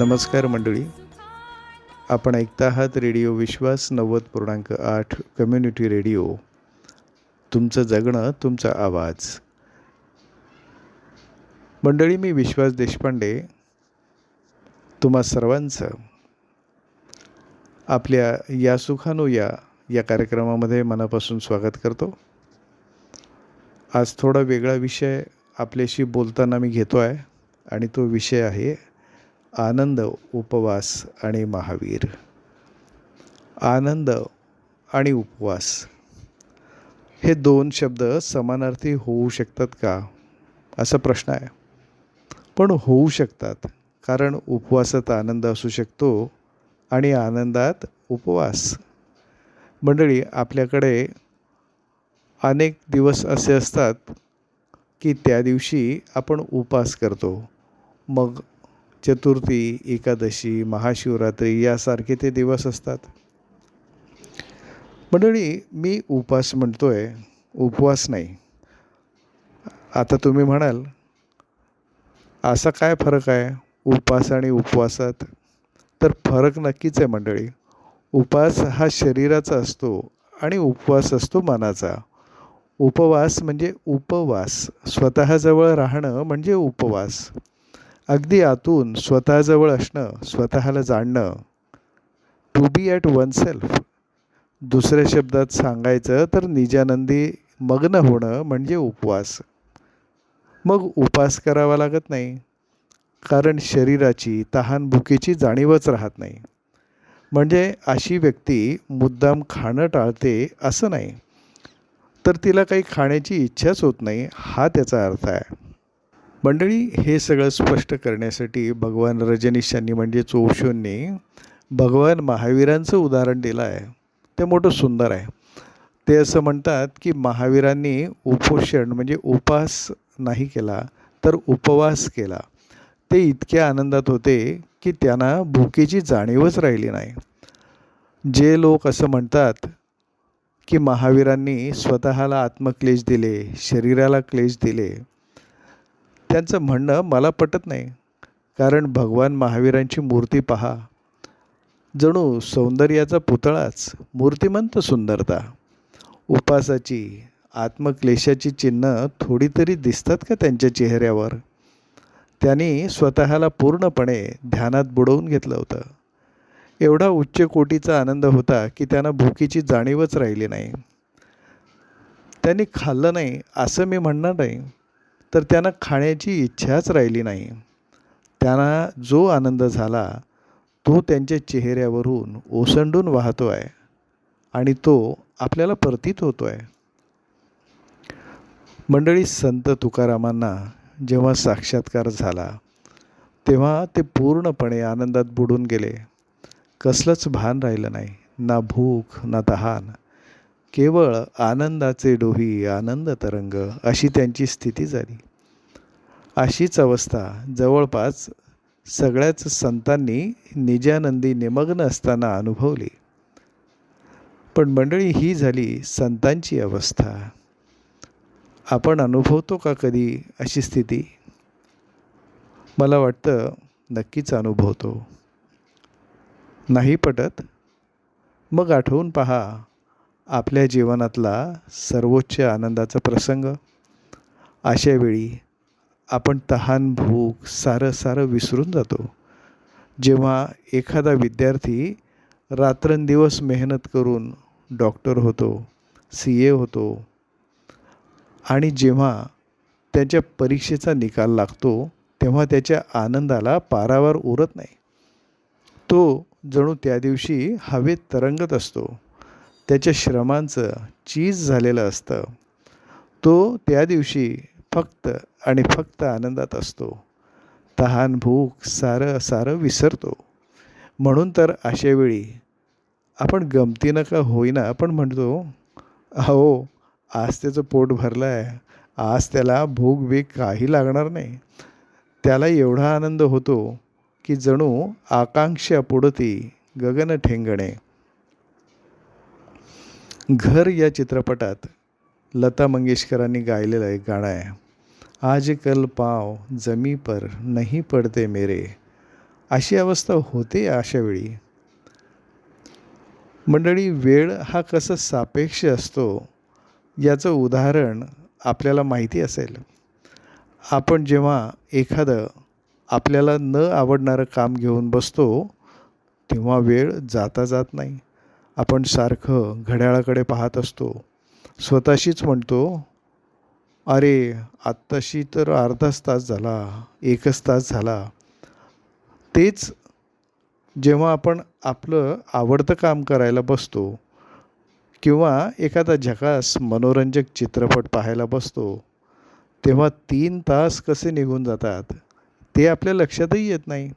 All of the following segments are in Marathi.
नमस्कार मंडळी. आपण ऐकता आहात रेडिओ विश्वास नव्वद पूर्णांक आठ कम्युनिटी रेडिओ. तुमचं जगणं तुमचा आवाज. मंडळी मी विश्वास देशपांडे. तुम्हा सर्वांचं आपल्या या सुखानो या या कार्यक्रमामध्ये मनापासून स्वागत करतो. आज थोडा वेगळा विषय आपल्याशी बोलताना मी घेतो आहे आणि तो विषय आहे आनंद उपवास आणि महावीर. आनंद आणि उपवास. हे दोन शब्द समानार्थी होऊ शकतात का? असा प्रश्न आहे. पण होऊ शकतात कारण उपवासात आनंद असू शकतो आणि आनंदात उपवास. मंडळी आपल्याकडे अनेक दिवस असे असतात की त्या दिवशी आपण उपवास करतो. मग चतुर्थी एकादशी महाशिवरात्री यासारखे ते दिवस असतात. मंडळी मी उपवास आहे उपवास नाही. आता तुम्ही म्हणाल असा काय फरक आहे उपवास आणि उपवासात? तर फरक नक्कीच आहे मंडळी. उपवास हा शरीराचा असतो आणि उपवास असतो मनाचा. उपवास म्हणजे उपवास. स्वतःजवळ राहणं म्हणजे उपवास. अगदी आतून स्वतःजवळ असणं स्वतःला जाणणं. To be at one self दुसऱ्या शब्दात सांगायचं तर निजानंदी मग्न होणं म्हणजे उपवास. मग उपास करावा लागत नाही. कारण शरीराची तहानभुकीची जाणीवच राहत नाही. म्हणजे अशी व्यक्ती मुद्दाम खाणं टाळते असं नाही. तर तिला काही खाण्याची इच्छाच होत नाही हा त्याचा अर्थ आहे. मंडळी हे सगळं स्पष्ट करण्यासाठी भगवान रजनीशांनी म्हणजेच ओशोंनी भगवान महावीरांचं उदाहरण दिलं आहे. ते मोठं सुंदर आहे. ते असं म्हणतात की महावीरांनी उपोषण म्हणजे उपास नाही केला तर उपवास केला. ते इतक्या आनंदात होते की त्यांना भुकेची जाणीवच राहिली नाही. जे लोक असं म्हणतात की महावीरांनी स्वतःला आत्मक्लेश दिले शरीराला क्लेश दिले त्यांचं म्हणणं मला पटत नाही. कारण भगवान महावीरांची मूर्ती पहा. जणू सौंदर्याचा पुतळाच मूर्तिमंत सुंदरता. उपासाची आत्मक्लेशाची चिन्ह थोडी तरी दिसतात का त्यांच्या चेहऱ्यावर? त्यांनी स्वतःला पूर्णपणे ध्यानात बुडवून घेतलं होतं. एवढा उच्च कोटीचा आनंद होता की त्यांना भुकीची जाणीवच राहिली नाही. त्यांनी खाल्लं नाही असं मी म्हणणार नाही. तर त्यांना खाण्याची इच्छाच राहिली नाही. त्यांना जो आनंद झाला तो त्यांच्या चेहऱ्यावरून ओसंडून वाहतो आहे आणि तो आपल्याला परतीत होतो आहे मंडळी संत तुकारामांना जेव्हा साक्षात्कार झाला तेव्हा ते पूर्णपणे आनंदात बुडून गेले. कसलंच भान राहिलं नाही. ना भूक ना तहान केवळ आनंदाचे डोही आनंद तरंग अशी त्यांची स्थिती झाली. अशीच अवस्था जवळपास सगळ्याच संतांनी निजानंदी निमग्न असताना अनुभवली. पण मंडळी ही झाली संतांची अवस्था. आपण अनुभवतो का कधी अशी स्थिती? मला वाटतं नक्कीच अनुभवतो. नाही पटत? मग आठवून पहा आपल्या जीवनातला सर्वोच्च आनंदाचा प्रसंग. अशा वेळी आपण तहान भूक सारं सारं विसरून जातो. जेव्हा एखादा विद्यार्थी रात्रंदिवस मेहनत करून डॉक्टर होतो सी ए होतो आणि जेव्हा त्याच्या परीक्षेचा निकाल लागतो तेव्हा त्याच्या आनंदाला पारावर उरत नाही. तो जणू त्या दिवशी हवेत तरंगत असतो. त्याच्या श्रमांचं चीज झालेलं असतं. तो त्या दिवशी फक्त आणि फक्त आनंदात असतो. तहान भूक सारं सारं विसरतो. म्हणून तर अशा वेळी आपण गमतीनं का होईना आपण म्हणतो अहो आज त्याचं पोट भरलं आहे आज त्याला भूक बीक काही लागणार नाही. त्याला एवढा आनंद होतो की जणू आकांक्षा पुढती गगन ठेंगणे. घर या चित्रपटात लता मंगेशकरांनी गायलेलं एक गाणं आहे. आज कल पाव जमी पर नाही पडते मेरे. अशी अवस्था होते अशा वेळी. मंडळी वेळ हा कसा सापेक्ष असतो याचं उदाहरण आपल्याला माहिती असेल. आपण जेव्हा एखादं आपल्याला न आवडणारं काम घेऊन बसतो तेव्हा वेळ जाता जात नाही. आपण सारखं घड्याळाकडे पाहत असतो. स्वतःशीच म्हणतो अरे आत्ताशी तर अर्धाच तास झाला एकच तास झाला. तेच जेव्हा आपण आपलं आवडतं काम करायला बसतो किंवा एखादा झकास मनोरंजक चित्रपट पाहायला बसतो तेव्हा तीन तास कसे निघून जातात ते आपल्या लक्षातही येत नाही.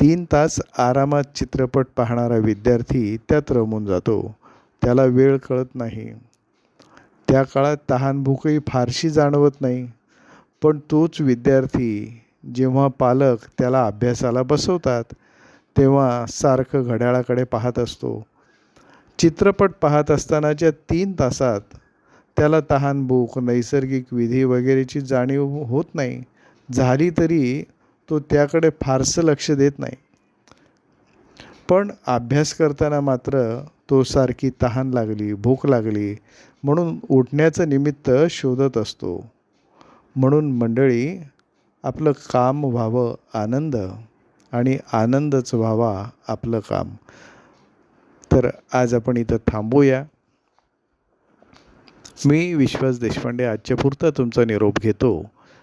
तीन तास आरामात चित्रपट पाहणारा विद्यार्थी त्यात रमून जातो. त्याला वेळ कळत नाही. त्या काळात तहानभूकही फारशी जाणवत नाही. पण तोच विद्यार्थी जेव्हा पालक त्याला अभ्यासाला बसवतात तेव्हा सारखं घड्याळाकडे पाहत असतो. चित्रपट पाहत असतानाच्या तीन तासात त्याला तहानभूक नैसर्गिक विधी वगैरेची जाणीव होत नाही. झाली तरी तो त्याकडे फारसं लक्ष देत नाही. पण अभ्यास करताना मात्र तो सारखी तहान लागली भूक लागली म्हणून उठण्याचं निमित्त शोधत असतो. म्हणून मंडळी आपलं काम व्हावं आनंद आणि आनंदच व्हावा आपलं काम. तर आज आपण इथं थांबूया. मी विश्वास देशपांडे आजच्या पुरता तुमचा निरोप घेतो.